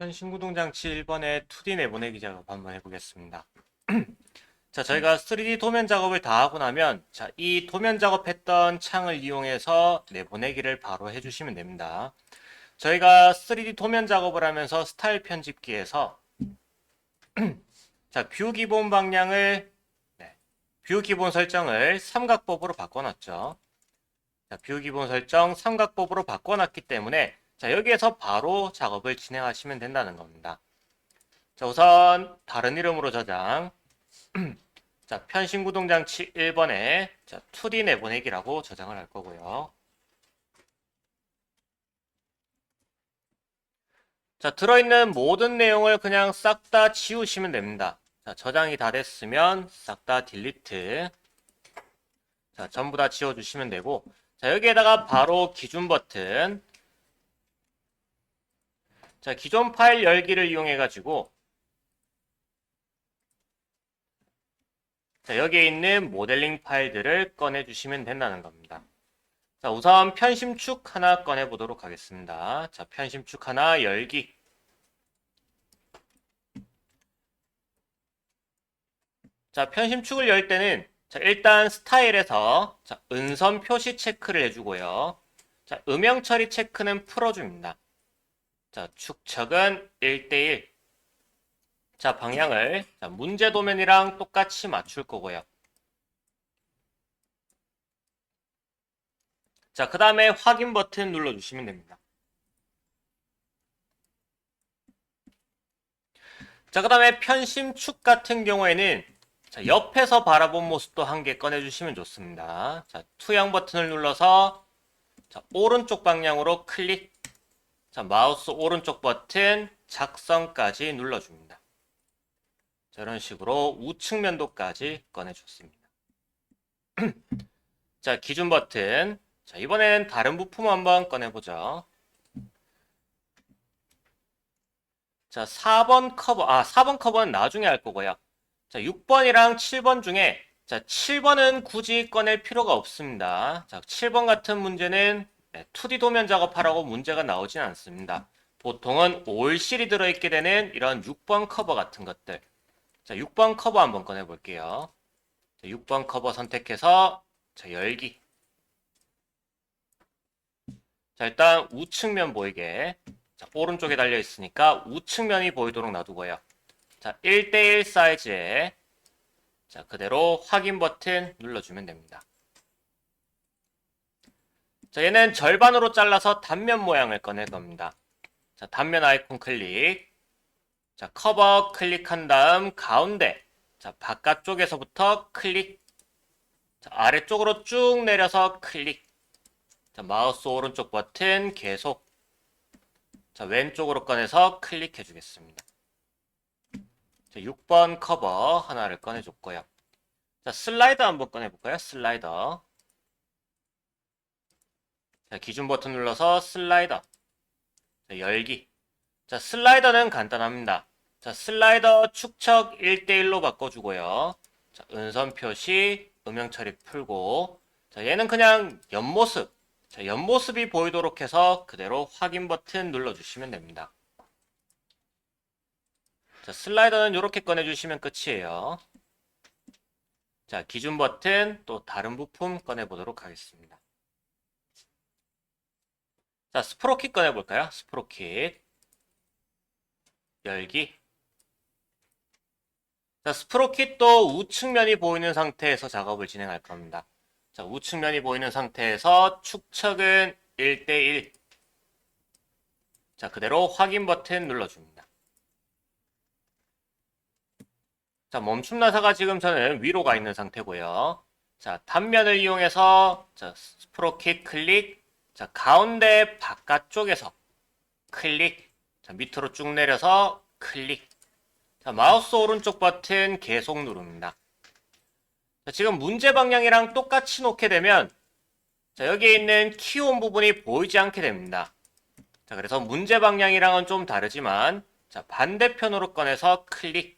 현 신구동 장치 1번의 2D 내보내기 작업 한번 해보겠습니다. 자, 저희가 3D 도면 작업을 다 하고 나면, 자, 이 도면 작업했던 창을 이용해서 내보내기를 바로 해주시면 됩니다. 저희가 3D 도면 작업을 하면서 스타일 편집기에서, 자, 뷰 기본 방향을, 네, 뷰 기본 설정을 삼각법으로 바꿔놨죠. 자, 뷰 기본 설정 삼각법으로 바꿔놨기 때문에, 자, 여기에서 바로 작업을 진행하시면 된다는 겁니다. 자, 우선 다른 이름으로 저장. 자, 편신구 동장치 1번에 자, 2D 내보내기라고 저장을 할 거고요. 자, 들어있는 모든 내용을 그냥 싹 다 지우시면 됩니다. 자, 저장이 다 됐으면 싹 다 딜리트. 자, 전부 다 지워주시면 되고, 자, 여기에다가 바로 기준 버튼. 자, 기존 파일 열기를 이용해 가지고 자, 여기에 있는 모델링 파일들을 꺼내 주시면 된다는 겁니다. 자, 우선 편심축 하나 꺼내 보도록 하겠습니다. 자, 편심축 하나 열기. 자, 편심축을 열 때는 자, 일단 스타일에서 자, 은선 표시 체크를 해주고요. 자, 음영 처리 체크는 풀어줍니다. 자, 축척은 1대1. 자, 방향을 자, 문제 도면이랑 똑같이 맞출 거고요. 자, 그 다음에 확인 버튼 눌러주시면 됩니다. 자, 그 다음에 편심축 같은 경우에는 자, 옆에서 바라본 모습도 한 개 꺼내주시면 좋습니다. 자, 투영 버튼을 눌러서 자, 오른쪽 방향으로 클릭 자, 마우스 오른쪽 버튼 작성까지 눌러줍니다. 자, 이런 식으로 우측 면도까지 꺼내줬습니다. 자, 기준 버튼. 자, 이번엔 다른 부품 한번 꺼내보죠. 자, 4번 커버. 아, 4번 커버는 나중에 할 거고요. 자, 6번이랑 7번 중에 자, 7번은 굳이 꺼낼 필요가 없습니다. 자, 7번 같은 문제는 네, 2D 도면 작업하라고 문제가 나오진 않습니다. 보통은 올실이 들어있게 되는 이런 6번 커버 같은 것들. 자, 6번 커버 한번 꺼내 볼게요. 자, 6번 커버 선택해서 자, 열기. 자, 일단 우측면 보이게. 자, 오른쪽에 달려 있으니까 우측면이 보이도록 놔두고요. 자, 1대1 사이즈에 자, 그대로 확인 버튼 눌러주면 됩니다. 자, 얘는 절반으로 잘라서 단면 모양을 꺼낼 겁니다. 자, 단면 아이콘 클릭. 자, 커버 클릭한 다음 가운데. 자, 바깥쪽에서부터 클릭. 자, 아래쪽으로 쭉 내려서 클릭. 자, 마우스 오른쪽 버튼 계속. 자, 왼쪽으로 꺼내서 클릭해 주겠습니다. 자, 6번 커버 하나를 꺼내줬고요. 자, 슬라이더 한번 꺼내볼까요? 슬라이더. 자, 기준 버튼 눌러서 슬라이더. 자, 열기. 자, 슬라이더는 간단합니다. 자, 슬라이더 축척 1대1로 바꿔주고요. 자, 은선 표시, 음영 처리 풀고. 자, 얘는 그냥 옆모습. 자, 옆모습이 보이도록 해서 그대로 확인 버튼 눌러주시면 됩니다. 자, 슬라이더는 이렇게 꺼내주시면 끝이에요. 자, 기준 버튼 또 다른 부품 꺼내보도록 하겠습니다. 자, 스프로킷 꺼내볼까요? 스프로킷. 열기. 자, 스프로킷도 우측면이 보이는 상태에서 작업을 진행할 겁니다. 자, 우측면이 보이는 상태에서 축척은 1대1. 자, 그대로 확인 버튼 눌러줍니다. 자, 멈춤 나사가 지금 저는 위로 가 있는 상태고요. 자, 단면을 이용해서 자, 스프로킷 클릭. 자, 가운데 바깥쪽에서 클릭. 자, 밑으로 쭉 내려서 클릭. 자, 마우스 오른쪽 버튼 계속 누릅니다. 자, 지금 문제 방향이랑 똑같이 놓게 되면 자, 여기에 있는 키온 부분이 보이지 않게 됩니다. 자, 그래서 문제 방향이랑은 좀 다르지만 자, 반대편으로 꺼내서 클릭.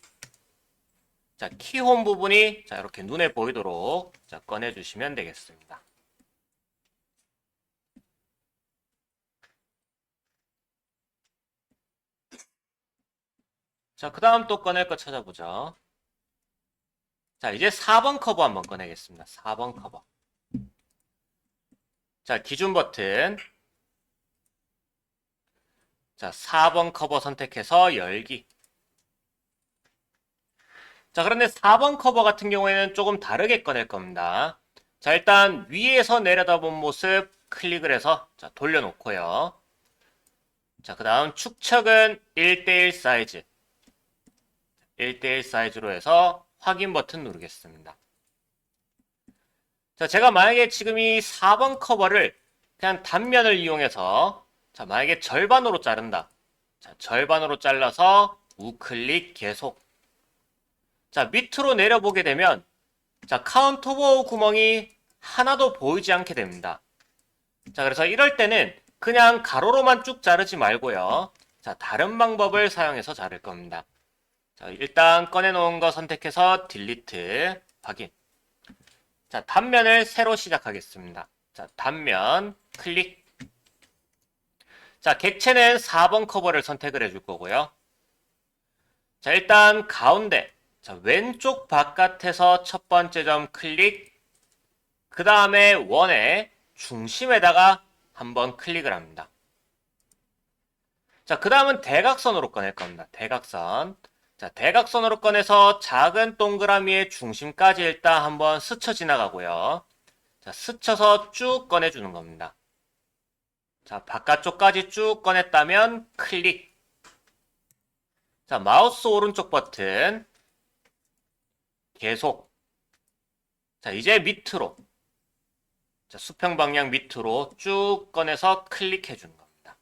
자, 키홈 부분이 자, 이렇게 눈에 보이도록 자, 꺼내 주시면 되겠습니다. 자, 그 다음 또 꺼낼 거 찾아보죠. 자, 이제 4번 커버 한번 꺼내겠습니다. 4번 커버. 자, 기준 버튼. 자, 4번 커버 선택해서 열기. 자, 그런데 4번 커버 같은 경우에는 조금 다르게 꺼낼 겁니다. 자, 일단 위에서 내려다본 모습 클릭을 해서 자, 돌려놓고요. 자, 그 다음 축척은 1대1 사이즈. 1대1 사이즈로 해서 확인 버튼 누르겠습니다. 자, 제가 만약에 지금 이 4번 커버를 그냥 단면을 이용해서 자, 만약에 절반으로 자른다. 자, 절반으로 잘라서 우클릭 계속. 자, 밑으로 내려보게 되면 자, 카운터보 구멍이 하나도 보이지 않게 됩니다. 자, 그래서 이럴 때는 그냥 가로로만 쭉 자르지 말고요. 자, 다른 방법을 사용해서 자를 겁니다. 자, 일단 꺼내놓은 거 선택해서 딜리트 확인. 자, 단면을 새로 시작하겠습니다. 자, 단면 클릭. 자, 객체는 4번 커버를 선택을 해줄 거고요. 자, 일단 가운데. 자, 왼쪽 바깥에서 첫 번째 점 클릭. 그 다음에 원의 중심에다가 한번 클릭을 합니다. 자, 그 다음은 대각선으로 꺼낼 겁니다. 대각선. 자, 대각선으로 꺼내서 작은 동그라미의 중심까지 일단 한번 스쳐 지나가고요. 자, 스쳐서 쭉 꺼내주는 겁니다. 자, 바깥쪽까지 쭉 꺼냈다면 클릭. 자, 마우스 오른쪽 버튼. 계속. 자, 이제 밑으로. 자, 수평 방향 밑으로 쭉 꺼내서 클릭해 주는 겁니다.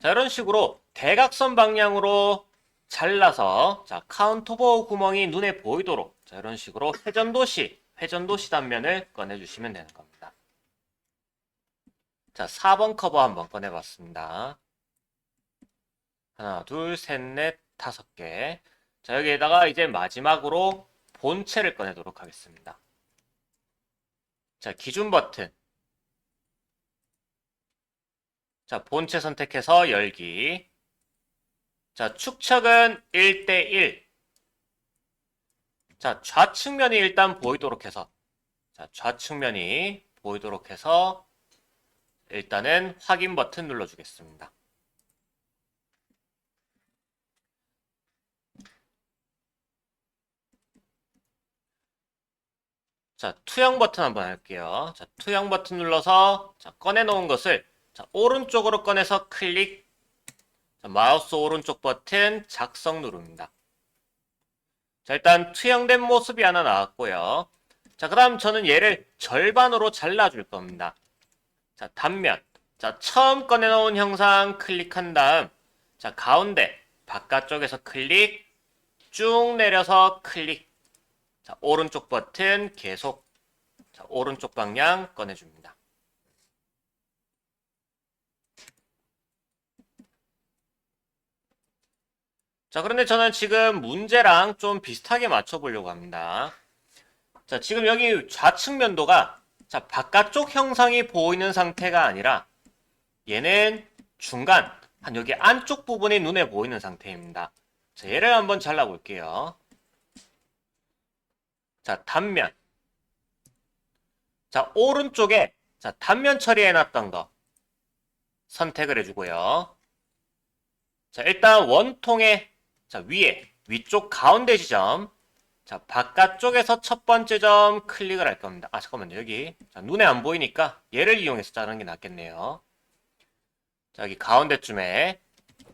자, 이런 식으로 대각선 방향으로 잘라서 자, 카운터보 구멍이 눈에 보이도록 자, 이런 식으로 회전도시, 회전도시 단면을 꺼내 주시면 되는 겁니다. 자, 4번 커버 한번 꺼내 봤습니다. 하나, 둘, 셋, 넷, 다섯 개. 자, 여기에다가 이제 마지막으로 본체를 꺼내도록 하겠습니다. 자, 기준 버튼. 자, 본체 선택해서 열기. 자, 축척은 1대1. 자, 좌측면이 일단 보이도록 해서. 자, 좌측면이 보이도록 해서 일단은 확인 버튼 눌러주겠습니다. 자, 투영 버튼 한번 할게요. 자, 투영 버튼 눌러서 자, 꺼내놓은 것을 자, 오른쪽으로 꺼내서 클릭. 자, 마우스 오른쪽 버튼 작성 누릅니다. 자, 일단 투영된 모습이 하나 나왔고요. 자, 그 다음 저는 얘를 절반으로 잘라줄 겁니다. 자, 단면. 자, 처음 꺼내놓은 형상 클릭한 다음, 자, 가운데, 바깥쪽에서 클릭, 쭉 내려서 클릭. 자, 오른쪽 버튼 계속. 자, 오른쪽 방향 꺼내줍니다. 자, 그런데 저는 지금 문제랑 좀 비슷하게 맞춰보려고 합니다. 자, 지금 여기 좌측 면도가 자, 바깥쪽 형상이 보이는 상태가 아니라 얘는 중간, 한 여기 안쪽 부분이 눈에 보이는 상태입니다. 자, 얘를 한번 잘라볼게요. 자, 단면. 자, 오른쪽에 자, 단면 처리해놨던 거 선택을 해주고요. 자, 일단 원통의 자, 위에 위쪽 가운데 지점 자, 바깥쪽에서 첫 번째 점 클릭을 할 겁니다. 아, 잠깐만요. 여기. 자, 눈에 안 보이니까 얘를 이용해서 자르는 게 낫겠네요. 자, 여기 가운데쯤에.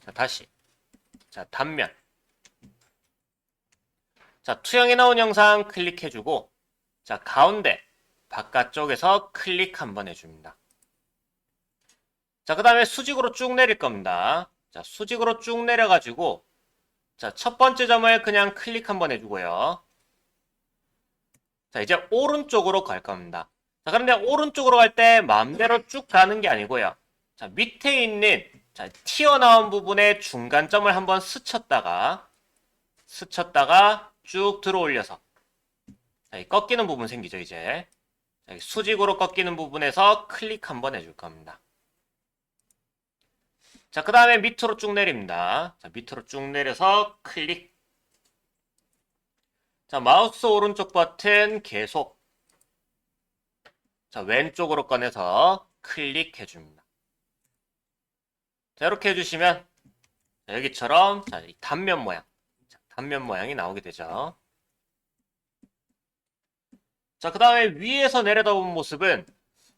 자, 다시. 자, 단면. 자, 투영에 나온 영상 클릭해주고. 자, 가운데. 바깥쪽에서 클릭 한번 해줍니다. 자, 그 다음에 수직으로 쭉 내릴 겁니다. 자, 수직으로 쭉 내려가지고. 자, 첫 번째 점을 그냥 클릭 한번 해주고요. 자, 이제 오른쪽으로 갈 겁니다. 자, 그런데 오른쪽으로 갈 때 마음대로 쭉 가는 게 아니고요. 자, 밑에 있는 자, 튀어나온 부분의 중간점을 한번 스쳤다가 스쳤다가 쭉 들어 올려서 자, 이 꺾이는 부분 생기죠, 이제. 자, 수직으로 꺾이는 부분에서 클릭 한번 해줄 겁니다. 자, 그 다음에 밑으로 쭉 내립니다. 자, 밑으로 쭉 내려서 클릭. 자, 마우스 오른쪽 버튼 계속. 자, 왼쪽으로 꺼내서 클릭해 줍니다. 자, 이렇게 해주시면 자, 여기처럼 자, 이 단면 모양, 자, 단면 모양이 나오게 되죠. 자, 그 다음에 위에서 내려다본 모습은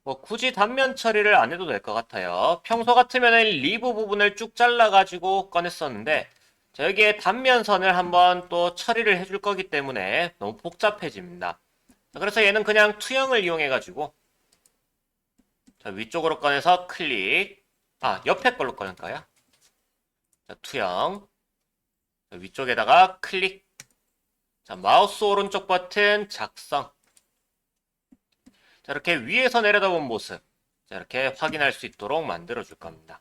뭐 굳이 단면 처리를 안 해도 될 것 같아요. 평소 같으면 리브 부분을 쭉 잘라가지고 꺼냈었는데 자, 여기에 단면선을 한번 또 처리를 해줄 거기 때문에 너무 복잡해집니다. 자, 그래서 얘는 그냥 투영을 이용해가지고 자, 위쪽으로 꺼내서 클릭 아 옆에 걸로 꺼낼까요? 자, 투영 자, 위쪽에다가 클릭 자, 마우스 오른쪽 버튼 작성 자, 이렇게 위에서 내려다본 모습. 자, 이렇게 확인할 수 있도록 만들어 줄 겁니다.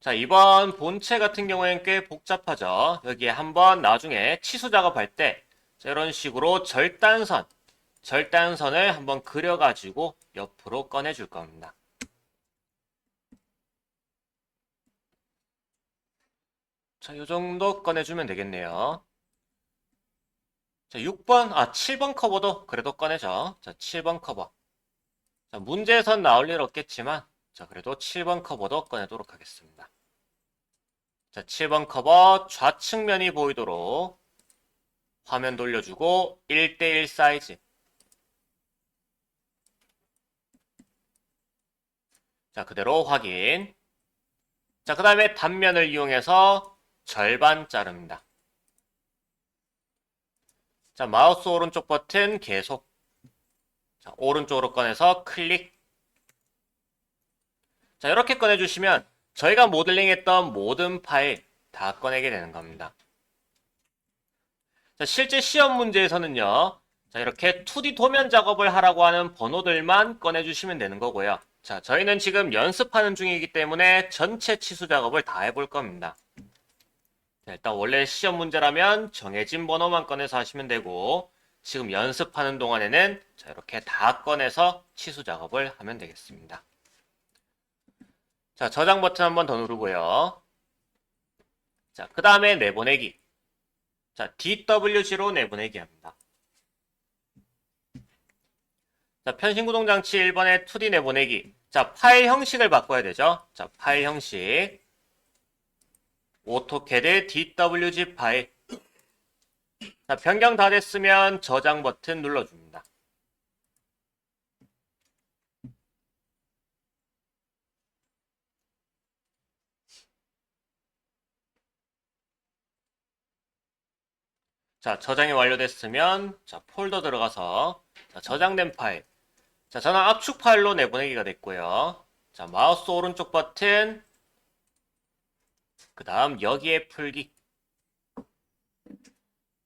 자, 이번 본체 같은 경우에는 꽤 복잡하죠. 여기에 한번 나중에 치수 작업할 때, 자, 이런 식으로 절단선, 절단선을 한번 그려가지고 옆으로 꺼내줄 겁니다. 자, 이 정도 꺼내주면 되겠네요. 자, 6번, 아, 7번 커버도 그래도 꺼내죠. 자, 7번 커버. 자, 문제에선 나올 일 없겠지만, 자, 그래도 7번 커버도 꺼내도록 하겠습니다. 자, 7번 커버 좌측면이 보이도록 화면 돌려주고 1대1 사이즈. 자, 그대로 확인. 자, 그 다음에 단면을 이용해서 절반 자릅니다. 자, 마우스 오른쪽 버튼 계속. 자, 오른쪽으로 꺼내서 클릭. 자, 이렇게 꺼내주시면 저희가 모델링했던 모든 파일 다 꺼내게 되는 겁니다. 자, 실제 시험 문제에서는요. 자, 이렇게 2D 도면 작업을 하라고 하는 번호들만 꺼내주시면 되는 거고요. 자, 저희는 지금 연습하는 중이기 때문에 전체 치수 작업을 다 해볼 겁니다. 자, 일단 원래 시험 문제라면 정해진 번호만 꺼내서 하시면 되고 지금 연습하는 동안에는 자, 이렇게 다 꺼내서 치수 작업을 하면 되겠습니다. 자, 저장 버튼 한 번 더 누르고요. 자, 그 다음에 내보내기. 자, DWG로 내보내기 합니다. 자, 편신구동 장치 1번에 2D 내보내기. 자, 파일 형식을 바꿔야 되죠. 자, 파일 형식. 오토캐드 DWG 파일. 자, 변경 다 됐으면 저장 버튼 눌러줍니다. 자, 저장이 완료됐으면 자, 폴더 들어가서 자, 저장된 파일. 자, 저는 압축 파일로 내보내기가 됐고요. 자, 마우스 오른쪽 버튼 그 다음 여기에 풀기.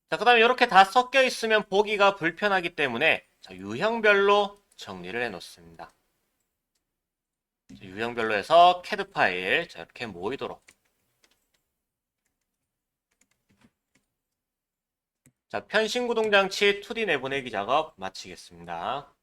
자, 그 다음에 이렇게 다 섞여 있으면 보기가 불편하기 때문에 자, 유형별로 정리를 해 놓습니다. 자, 유형별로 해서 캐드 파일 자, 이렇게 모이도록. 자, 편신구동 장치 2D 내보내기 작업 마치겠습니다.